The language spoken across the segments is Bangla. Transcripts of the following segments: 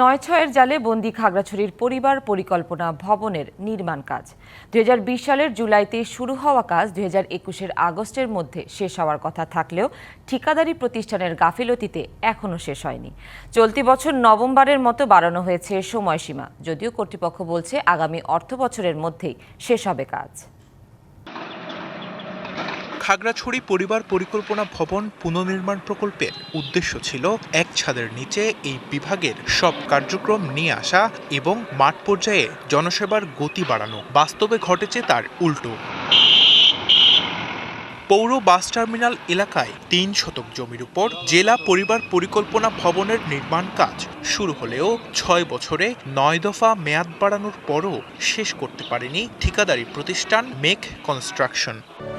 নয় ছয়ের জালে বন্দি খাগড়াছড়ির পরিবার পরিকল্পনা ভবনের নির্মাণ কাজ। দু হাজার বিশ সালের জুলাইতে শুরু হওয়া কাজ দুই হাজার একুশের আগস্টের মধ্যে শেষ হওয়ার কথা থাকলেও ঠিকাদারি প্রতিষ্ঠানের গাফিলতিতে এখনও শেষ হয়নি। চলতি বছর নভেম্বরের মতো বাড়ানো হয়েছে সময়সীমা, যদিও কর্তৃপক্ষ বলছে আগামী অর্থ বছরের মধ্যেই শেষ হবে কাজ। খাগড়াছড়ি পরিবার পরিকল্পনা ভবন পুনর্নির্মাণ প্রকল্পের উদ্দেশ্য ছিল এক ছাদের নিচে এই বিভাগের সব কার্যক্রম নিয়ে আসা এবং মাঠ পর্যায়ে জনসেবার গতি বাড়ানো। বাস্তবে ঘটেছে তার উল্টো। পৌর বাস টার্মিনাল এলাকায় তিন শতক জমির উপর জেলা পরিবার পরিকল্পনা ভবনের নির্মাণ কাজ শুরু হলেও ছয় বছরে নয় দফা মেয়াদ বাড়ানোর পরও শেষ করতে পারেনি ঠিকাদারি প্রতিষ্ঠান মেক কনস্ট্রাকশন।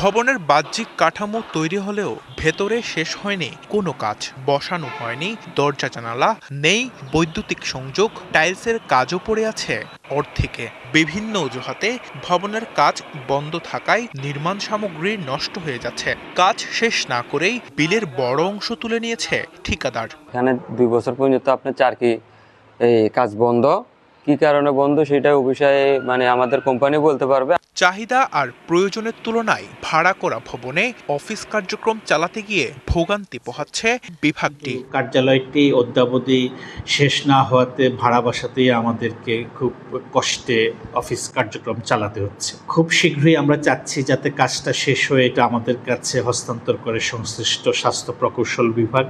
ভবনের বাহ্যিক কাঠামো তৈরি হলেও ভেতরে শেষ হয়নি। কোনো কাজ বসানো হয়নি। দরজা, জানালা নেই। বৈদ্যুতিক সংযোগ, টাইলসের কাজও পড়ে আছে। অর্ধেকে বিভিন্ন অজুহাতে ভবনের কাজ বন্ধ থাকায় নির্মাণ সামগ্রী নষ্ট হয়ে যাচ্ছে। কাজ শেষ না করেই বিলের বড় অংশ তুলে নিয়েছে ঠিকাদার। এখানে দুই বছর পর্যন্ত আপনার চারকি এই কাজ বন্ধ। কি কারণে বন্ধ সেটা বিষয়ে মানে আমাদের কোম্পানি বলতে পারবে। চাহিদা আর প্রয়োজনের তুলনায় ভাড়া করা ভবনে অফিস কার্যক্রম চালাতে গিয়ে ভোগান্তি পোহাচ্ছে বিভাগটি। কার্যালয়টি অদ্যাবধি শেষ না হওয়াতে ভাড়া বাসাতেই আমাদেরকে খুব কষ্টে অফিস কার্যক্রম চালাতে হচ্ছে। খুব শীঘ্রই আমরা চাচ্ছি যাতে কাজটা শেষ হয়ে এটা আমাদের কাছে হস্তান্তর করে সংশ্লিষ্ট স্বাস্থ্য প্রকৌশল বিভাগ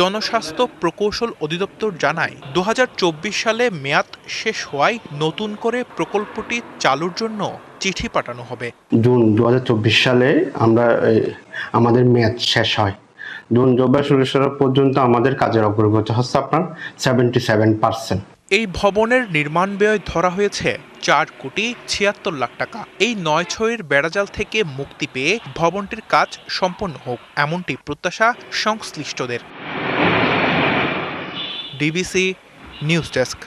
জনস্বাস্থ্য প্রকৌশল অধিদপ্তর জানায় দু হাজার চব্বিশ সালে মেয়াদ শেষ হওয়ায় নতুন করে প্রকল্পটি চালুর জন্য চিঠি পাঠানো হবে। জুন দু হাজার চব্বিশ সালে আমরা আমাদের মেয়াদ শেষ হয়। জুন করা পর্যন্ত আমাদের কাজের অগ্রগতি হচ্ছে আপনার সেভেন্টি সেভেন পার্সেন্ট এই ভবনের নির্মাণ ব্যয় ধরা হয়েছে চার কোটি ছিয়াত্তর লাখ টাকা। এই নয় ছয়ের বেড়াজাল থেকে মুক্তি পেয়ে ভবনটির কাজ সম্পন্ন হোক এমনটি প্রত্যাশা সংশ্লিষ্টদের। DBC news desk